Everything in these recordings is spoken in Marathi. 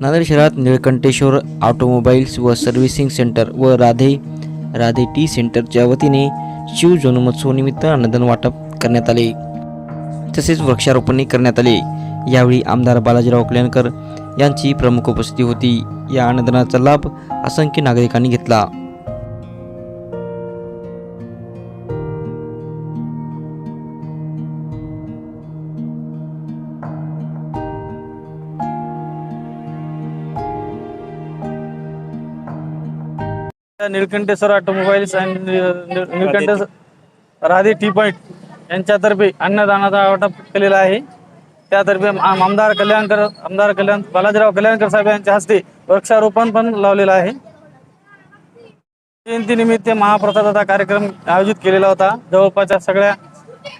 नांदेड शहरात निळकंठेश्वर ऑटोमोबाईल्स व सर्व्हिसिंग सेंटर व राधे राधे टी सेंटरच्या वतीने शिव जन्मोत्सवानिमित्त अन्नदान वाटप करण्यात आले. तसेच वृक्षारोपणही करण्यात आले. यावेळी आमदार बालाजीराव कल्याणकर यांची प्रमुख उपस्थिती होती. या अन्नदानाचा लाभ असंख्य नागरिकांनी घेतला. निळकंठेश्वर ऑटोमोबाईल्स आणि निळकंठेश्वर राधे टी पॉईंट यांच्यातर्फे अन्नदानाचा वाटप केलेला आहे. त्यातर्फे आम- आमदार कल्याणकर आमदार कल्याण बालाजीराव कल्याणकर साहेब यांच्या हस्ते वृक्षारोपण पण लावलेलं आहे. जयंतीनिमित्त महाप्रसादाचा कार्यक्रम आयोजित केलेला होता. जवळपासच्या सगळ्या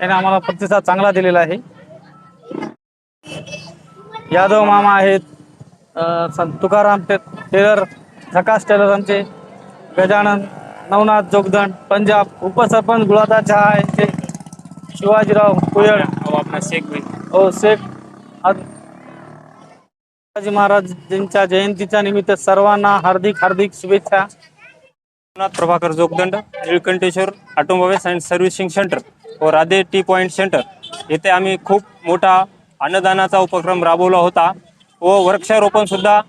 याने आम्हाला प्रतिसाद चांगला दिलेला आहे. यादव मामा आहेत. अ, तुकाराम टे टेलर झकास टेलर आमचे गजानन नवनाथ जोगदंड पंजाब उपसरपंच गुळादा चहा यांचे शिवाजीराव कुयळ. अपना शेख भाई. ओ शेख. आज- शिवाजी महाराजांच्या जयंतीच्या निमित्त सर्वांना हार्दिक हार्दिक शुभेच्छा. Nath Prabhakar Jogdand Nilkantheshwar automobiles and servicing centre व राधे टी पॉईंट सेंटर. येथे आम्ही खूप मोठा अन्नदानाचा उपक्रम राबवला होता व वृक्षारोपण सुद्धा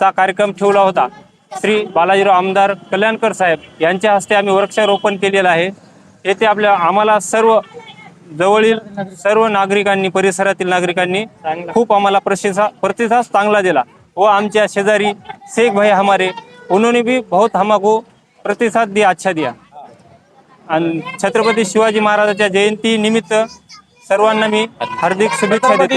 चा कार्यक्रम ठेवला होता. श्री बालाजीराव आमदार कल्याणकर साहेब यांच्या हस्ते आम्ही वृक्षारोपण केलेलं आहे. येथे आपल्या आम्हाला सर्व जवळील सर्व नागरिकांनी परिसरातील नागरिकांनी खूप आम्हाला प्रतिसाद प्रतिसाद चांगला दिला. व आमच्या शेजारी शेख भाई हमारे उन्होंने भी बहुत हमको प्रतिसाद दिया अच्छा दिया. आणि छत्रपती शिवाजी महाराजाच्या जयंती निमित्त सर्वांना मी हार्दिक शुभेच्छा देतो.